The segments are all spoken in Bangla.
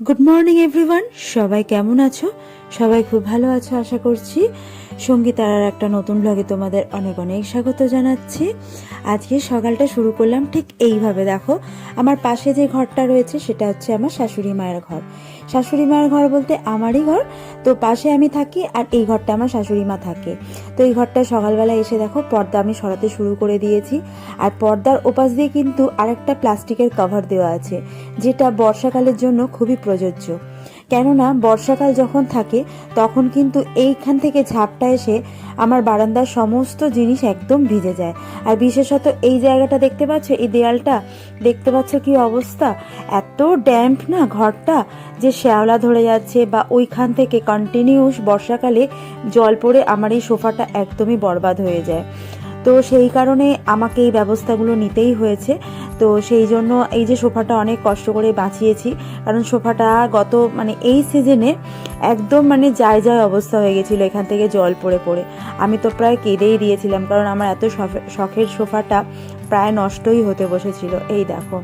গুড মর্নিং এভরিওয়ান সবাই কেমন আছো? সবাই খুব ভালো আছো, আশা করছি। সঙ্গীতার একটা নতুন ব্লগে তোমাদের অনেক অনেক স্বাগত জানাচ্ছি। আজকে সকালটা শুরু করলাম ঠিক এইভাবে, দেখো। আমার পাশে যে ঘরটা রয়েছে, সেটা হচ্ছে আমার শাশুড়ি মায়ের ঘর। শাশুড়ি মায়ের ঘর বলতে আমারই ঘর, তো পাশে আমি থাকি আর এই ঘরটা আমার শাশুড়ি মা থাকে। তো এই ঘরটা সকালবেলা এসে দেখো, পর্দা আমি সরাতে শুরু করে দিয়েছি। আর পর্দার ওপাশ দিয়ে কিন্তু আরেকটা প্লাস্টিকের কভার দেওয়া আছে, যেটা বর্ষাকালের জন্য খুবই প্রযোজ্য। কেননা বর্ষাকাল যখন থাকে, তখন কিন্তু এইখান থেকে ঝাপটা এসে আমার বারান্দার সমস্ত জিনিস একদম ভিজে যায়। আর বিশেষত এই জায়গাটা দেখতে পাচ্ছ, এই দেয়ালটা, দেখতে পাচ্ছ কি অবস্থা? এত ড্যাম্প না ঘরটা, যে শ্যাওলা ধরে যাচ্ছে বা ওইখান থেকে কন্টিনিউস বর্ষাকালে জল পড়ে আমার এই সোফাটা একদমই বরবাদ হয়ে যায়। তো সেই কারণে আমাকে এই ব্যবস্থাগুলো নিতেই হয়েছে। তো সেই জন্য এই যে সোফাটা অনেক কষ্ট করে বাঁচিয়েছি, কারণ সোফাটা গত মানে এই সিজনে একদম মানে যায় যায় অবস্থা হয়ে গেছিল এখান থেকে জল পড়ে পড়ে। আমি তো প্রায় কেঁদেই দিয়েছিলাম, কারণ আমার এত শখে- শখের সোফাটা প্রায় নষ্টই হতে বসেছিল। এই দেখো।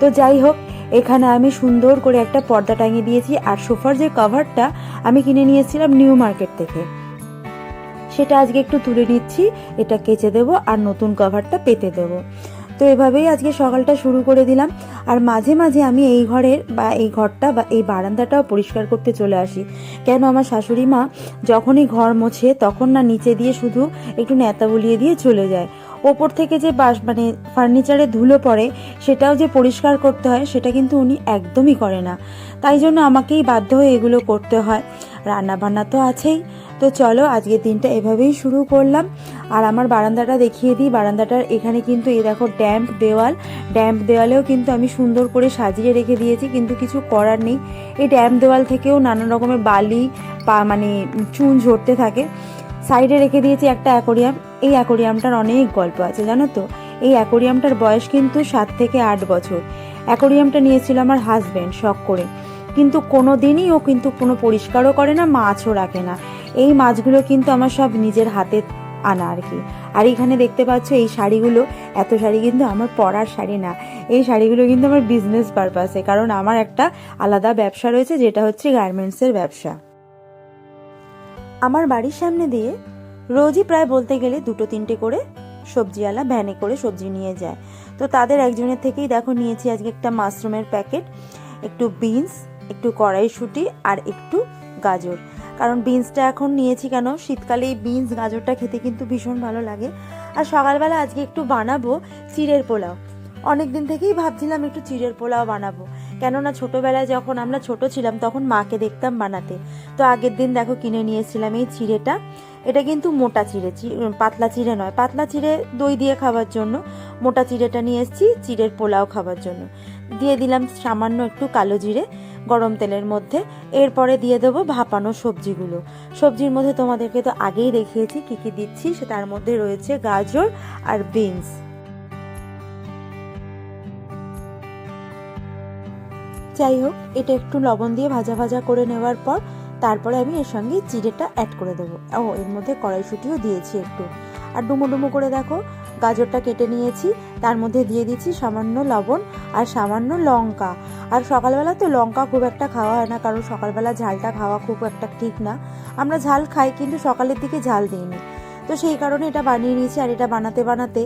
তো যাই হোক, এখানে আমি সুন্দর করে একটা পর্দা টাঙিয়ে দিয়েছি, আর সোফার যে কভারটা আমি কিনে নিয়েছিলাম নিউ মার্কেট থেকে। সেটা আজকে একটু তুলে নিচ্ছি, এটা কেচে দেবো আর নতুন কভারটা পেতে দেবো। তো এভাবেই আজকে সকালটা শুরু করে দিলাম। আর মাঝে মাঝে আমি এই ঘরের বা এই ঘরটা বা এই বারান্দাটাও পরিষ্কার করতে চলে আসি। কেন আমার শাশুড়ি মা যখনই ঘর মোছে তখন না নিচে দিয়ে শুধু একটু নেতা বুলিয়ে দিয়ে চলে যায়। ওপর থেকে যে বাস মানে ফার্নিচারে ধুলো পড়ে সেটাও যে পরিষ্কার করতে হয় সেটা কিন্তু উনি একদমই করে না। তাই জন্য আমাকেই বাধ্য হয়ে এগুলো করতে হয়। রান্না বান্না তো আছেই। তো চলো আজকের দিনটা এভাবেই শুরু করলাম। আর আমার বারান্দাটা দেখিয়ে দিই। বারান্দাটার এখানে কিন্তু এই দেখো ড্যাম্প দেওয়াল। ড্যাম্প দেওয়ালেও কিন্তু আমি সুন্দর করে সাজিয়ে রেখে দিয়েছি, কিন্তু কিছু করার নেই। এই ড্যাম্প দেওয়াল থেকেও নানা রকমের বালি পা মানে চুন ঝরতে থাকে। সাইডে রেখে দিয়েছি একটা অ্যাকোরিয়াম। এই অ্যাকোরিয়ামটার অনেক গল্প আছে, জানো তো? এই অ্যাকোরিয়ামটার বয়স কিন্তু সাত থেকে আট বছর। অ্যাকোরিয়ামটা নিয়েছিল আমার হাজব্যান্ড শখ করে। কিন্তু কোনো দিনই ও কিন্তু কোনো পরিষ্কারও করে না, মাছও রাখে না। এই মাছগুলো কিন্তু আমার সব নিজের হাতে আনা আর কি। আর এখানে দেখতে পাচ্ছ এই শাড়িগুলো, এত শাড়ি কিন্তু আমার পরার শাড়ি না। এই শাড়িগুলো কিন্তু আমার বিজনেস পারপাসে কারণ আমার একটা আলাদা ব্যবসা রয়েছে, যেটা হচ্ছে গার্মেন্টসের ব্যবসা। আমার বাড়ির সামনে দিয়ে রোজই প্রায় বলতে গেলে দুটো তিনটে করে সবজিওয়ালা ভ্যানে করে সবজি নিয়ে যায়। তো তাদের একজনের থেকেই দেখো নিয়েছি আজকে একটা মাশরুমের প্যাকেট একটু বিনস একটু কড়াইশুঁটি আর একটু গাজর। কারণ বিনসটা এখন নিয়েছি কেন? শীতকালে এই বিনস গাজরটা খেতে কিন্তু ভীষণ ভালো লাগে। আর সকালবেলা আজকে একটু বানাবো চিড়ের পোলাও। অনেক দিন থেকেই ভাবছিলাম একটু চিড়ের পোলাও বানাবো। কেননা ছোটোবেলায় যখন আমরা ছোট ছিলাম, তখন মাকে দেখতাম বানাতে। তো আগের দিন দেখো কিনে নিয়েছিলাম এই চিড়েটা। এটা কিন্তু মোটা চিড়ে পাতলা চিড়ে নয়, পাতলা চিড়ে দই দিয়ে খাবার জন্য। মোটা চিড়েটা নিয়ে এসেছি, চিড়ের পোলাও খাবার জন্য। দিয়ে দিলাম সামান্য একটু কালো জিরে। গরম তেলের মধ্যে। এরপরে দিয়ে দেবো ভাপানো সবজিগুলো। সবজির মধ্যে তোমাদেরকে তো আগেই দেখিয়েছি কী কী দিচ্ছি, সে তার মধ্যে রয়েছে গাজর আর বিনস। যাই হোক, এটা একটু লবণ দিয়ে ভাজা ভাজা করে নেওয়ার পর, তারপরে আমি এর সঙ্গে জিরেটা অ্যাড করে দেবো। ও, এর মধ্যে কড়াইশুঁটিও দিয়েছি একটু। আর ডুমো ডুমো করে দেখো গাজরটা কেটে নিয়েছি, তার মধ্যে দিয়ে দিচ্ছি সামান্য লবণ আর সামান্য লঙ্কা। আর সকালবেলা তো লঙ্কা খুব একটা খাওয়া হয় না, কারণ সকালবেলা ঝালটা খাওয়া খুব একটা ঠিক না। আমরা ঝাল খাই, কিন্তু সকালের দিকে ঝাল দিইনি। তো সেই কারণে এটা বানিয়ে নিয়েছি আর এটা বানাতে বানাতে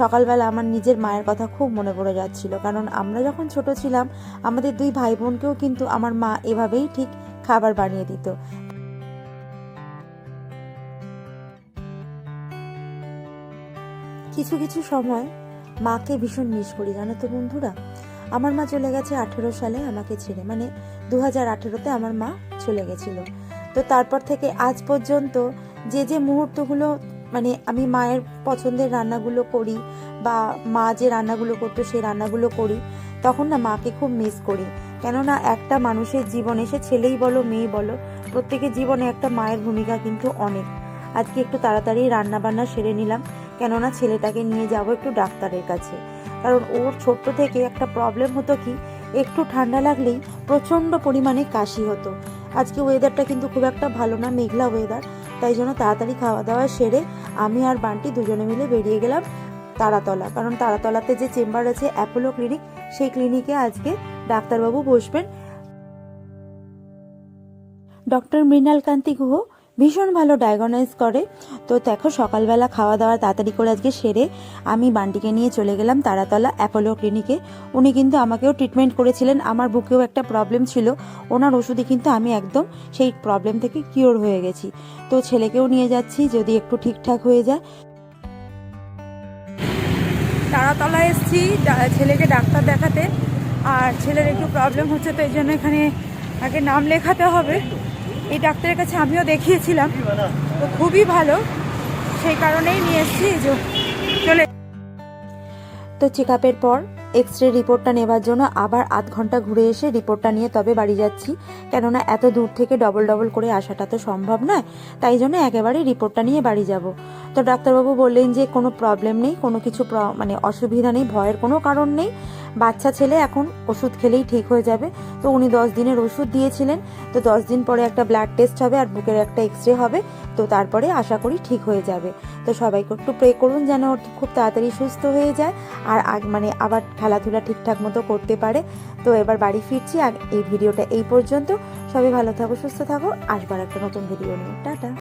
সকালবেলা আমার নিজের মায়ের কথা খুব মনে পড়ে যাচ্ছিল। কারণ আমরা যখন ছোট ছিলাম, আমাদের দুই ভাই বোনকেও কিন্তু আমার মা এভাবেই ঠিক খাবার বানিয়ে দিত। কিছু কিছু সময় মাকে ভীষণ মিস করি, জানো তো বন্ধুরা? আমার মা চলে গেছে আঠেরো সালে আমাকে ছেড়ে মানে দু হাজার আঠেরোতে আমার মা চলে গেছিল। তো তারপর থেকে আজ পর্যন্ত যে যে মুহূর্তগুলো মানে আমি মায়ের পছন্দের রান্নাগুলো করি বা মা যে রান্নাগুলো করতো সেই রান্নাগুলো করি, তখন না মাকে খুব মিস করি। কেননা একটা মানুষের জীবনে, সে ছেলেই বলো, মেয়ে বলো, প্রত্যেকের জীবনে একটা মায়ের ভূমিকা কিন্তু অনেক। আজকে একটু তাড়াতাড়ি রান্না বান্না সেরে নিলাম। কেননা ছেলেটাকে নিয়ে যাব একটু ডাক্তারের কাছে। কারণ ওর ছোট্ট থেকে একটা প্রবলেম হতো কি, একটু ঠান্ডা লাগলেই প্রচণ্ড পরিমাণে কাশি হতো। আজকে ওয়েদারটা কিন্তু খুব একটা ভালো না, মেঘলা ওয়েদার তাই জন্য তাড়াতাড়ি খাওয়া দাওয়া সেরে আমি আর বান্টি দুজনে মিলে বেরিয়ে গেলাম তারাতলা। কারণ তারাতলাতে যে চেম্বার আছে অ্যাপোলো ক্লিনিক সেই ক্লিনিকে আজকে ডাক্তারবাবু বসবেন। ডক্টর মৃণালকান্তি গুহ ভীষণ ভালো ডায়াগনাইজ করে। তো দেখো, সকালবেলা খাওয়া দাওয়া তাড়াতাড়ি করে আজকে সেরে আমি বান্টিকে নিয়ে চলে গেলাম তারাতলা অ্যাপোলো ক্লিনিকে উনি কিন্তু আমাকেও ট্রিটমেন্ট করেছিলেন। আমার বুকেও একটা প্রবলেম ছিল। ওনার ওষুধে কিন্তু আমি একদম সেই প্রবলেম থেকে কিওর হয়ে গেছি। তো ছেলেকেও নিয়ে যাচ্ছি, যদি একটু ঠিকঠাক হয়ে যায়। তারাতলা এসেছি ছেলেকে ডাক্তার দেখাতে। আর ছেলের একটু প্রবলেম হচ্ছে, তো এই জন্য এখানে আগে নাম লেখাতে হবে। এই ডাক্তারের কাছে আমিও দেখিয়েছিলাম। তো খুবই ভালো। সেই কারণেই নিয়ে এসেছি চলে তো চেক আপের পর এক্স রে রিপোর্টটা নেবার জন্য আবার আধ ঘণ্টা ঘুরে এসে রিপোর্টটা নিয়ে তবে বাড়ি যাচ্ছি। কেননা এত দূর থেকে ডবল ডবল করে আসাটা তো সম্ভব নয়, তাই জন্য একেবারে রিপোর্টটা নিয়ে বাড়ি যাব। তো ডাক্তারবাবু বললেন যে কোনো প্রবলেম নেই, কোনো কিছু মানে অসুবিধা নেই, ভয়ের কোনো কারণ নেই। বাচ্চা ছেলে এখন ওষুধ খেলেই ঠিক হয়ে যাবে। তো উনি দশ দিনের ওষুধ দিয়েছিলেন। তো দশ দিন পরে একটা ব্লাড টেস্ট হবে আর বুকের একটা এক্স রে হবে। তো তারপরে আশা করি ঠিক হয়ে যাবে। তো সবাইকে একটু প্রে করুন যেন ওর খুব তাড়াতাড়ি সুস্থ হয়ে যায় আর মানে আবার খেলাধুলা ঠিকঠাক মতো করতে পারে। তো এবার বাড়ি ফিরছি আর এই ভিডিওটা এই পর্যন্ত। সবাই ভালো থাকো, সুস্থ থাকো। আসবার একটা নতুন ভিডিও নিয়ে। টাটা।